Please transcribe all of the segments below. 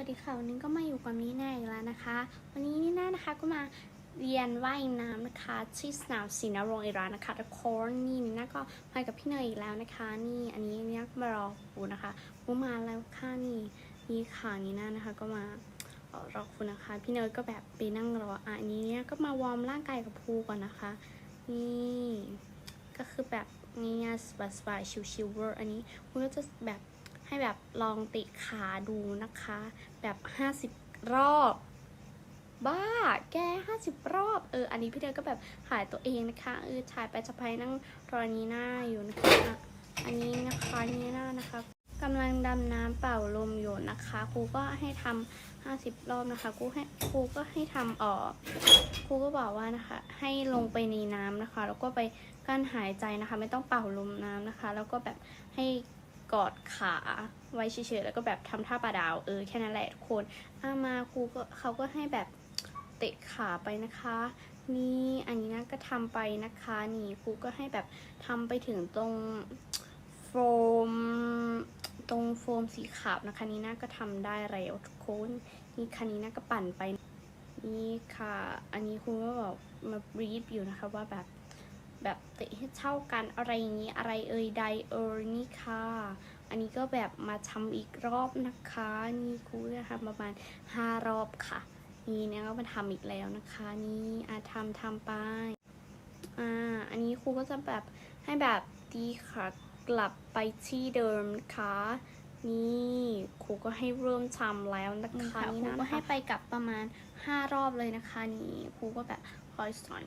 วัสดีค่ะวันนี้ก็มาอยู่กับนี่แน่อีกแล้วนะคะ วันนี้นี่แน่นะคะก็มาเรียนว่ายน้ำนะคะที่สนามศรีนรงค์อิรานนะคะทุกคนนี่นี่น่าก็มากับพี่เนยอีกแล้วนะคะ นี่อันนี้นี่มารอครูนะคะครูมาแล้วค่ะนี่นี่ค่ะนี่น่านะคะก็มาออรอครูนะคะ พี่เนยก็แบบไปนั่งรออะอันนี้เนี่ยก็มาวอร์มร่างกายกับครูก่อนนะคะ นี่ก็คือแบบง่ายๆสบายๆชิวๆเวอร์อันนี้คุณก็จะแบบ ให้แบบลองติขาดูนะคะ แบบ 50 รอบ บ้า แก 50 รอบ เออ อันนี้พี่เดยก็แบบถ่ายตัวเองนะคะ เออ ถ่ายไปจะไปนั่งรอนีหน้าอยู่นะคะ อันนี้นะคะนีหน้านะคะกำลังดำน้ำเป่าลมอยู่นะคะ ครูก็ให้ทำ50รอบนะคะ ครูให้ครูก็ให้ทำเออครูก็บอกว่านะคะ ให้ลงไปในน้ำนะคะ แล้วก็ไปกั้นหายใจนะคะ ไม่ต้องเป่าลมน้ำนะคะ แล้วก็แบบให้ กอดขาไว้เฉยๆแล้วก็แบบทำท่าปลาดาวเออแค่นั้นแหละทุกคนอามาครูก็เขาก็ให้แบบเตะขาไปนะคะ นี่อันนี้นะก็ทำไปนะคะนี่ครูก็ให้แบบทำไปถึงตรงโฟมตรงโฟมสีขาวนะคะนี่น่าก็ทำได้แล้วทุกคนนี่คันนี้น่าก็ปั่นไปนี่ค่ะ อันนี้ครูก็บอกมาบรีฟอยู่นะคะว่าแบบ แบบเตะให้เท่ากันอะไรอย่างนี้อะไรเอ่ยใดเอ่ยนี่ค่ะ อันนี้ก็แบบมาทำอีกรอบนะคะ นี่ครูจะทำประมาณ 5 รอบค่ะ นี่เนี่ยก็มาทำอีกแล้วนะคะ นี่อาทำทำไปอ่าอันนี้ครูก็จะแบบให้แบบดีค่ะกลับไปที่เดิมนะคะ นี่ค ก็ให้เริ่มทำแล้วนะคะนี่นะครูก็ให้ไปกลับประมาณ 5 รอบเลยนะคะนี่ครูก็แบบคอยสอน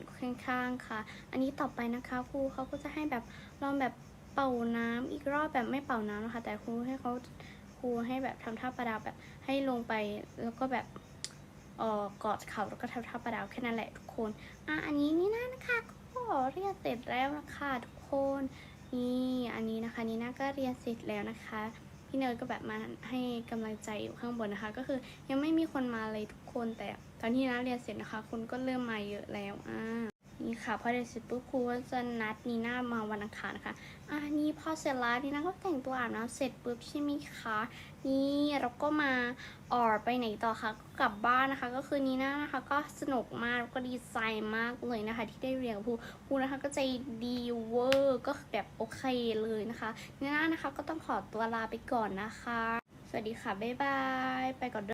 ข้างๆค่ะ อันนี้ต่อไปนะคะครูเขาก็จะให้แบบลองแบบเป่าน้ำอีกรอบแบบไม่เป่าน้ำนะคะ แต่ครูให้เขาครูให้แบบทำท่าประดาวแบบให้ลงไปแล้วก็แบบเอ่อกอดเขาแล้วก็ทำท่าประดาวแค่นั้นแหละทุกคนอะอันนี้นี่นะนะคะก็เรียนเสร็จแล้วนะคะ ทุกคนนี่อันนี้นะคะนี่น่าก็เรียนเสร็จแล้วนะคะ พี่เนยก็แบบมาให้กำลังใจอยู่ข้างบนนะคะ ก็คือยังไม่มีคนมาเลยทุกคนแต่ตอนที่น้าเรียนเสร็จนะคะ คนก็เริ่มมาเยอะแล้วอะ ค่ะพอเรียนเสร็จปุ๊บครูก็จะนัดนีน่ามาวันอังคารนะคะอ่านี่พอเสร็จแล้วนีน่าก็แต่งตัวอาบน้ำเสร็จปุ๊บใช่ไหมคะนี่เราก็มาออไปไหนต่อคะก็กลับบ้านนะคะ ก็คือนีน่านะคะ ก็สนุกมากแล้วก็ดีใจมากเลยนะคะ ที่ได้เรียนกับครูครูนะคะก็ใจดีเวอร์ก็แบบโอเคเลยนะคะนีน่านะคะก็ต้องขอตัวลาไปก่อนนะคะ สวัสดีค่ะบ๊ายบายไปก่อนด้อ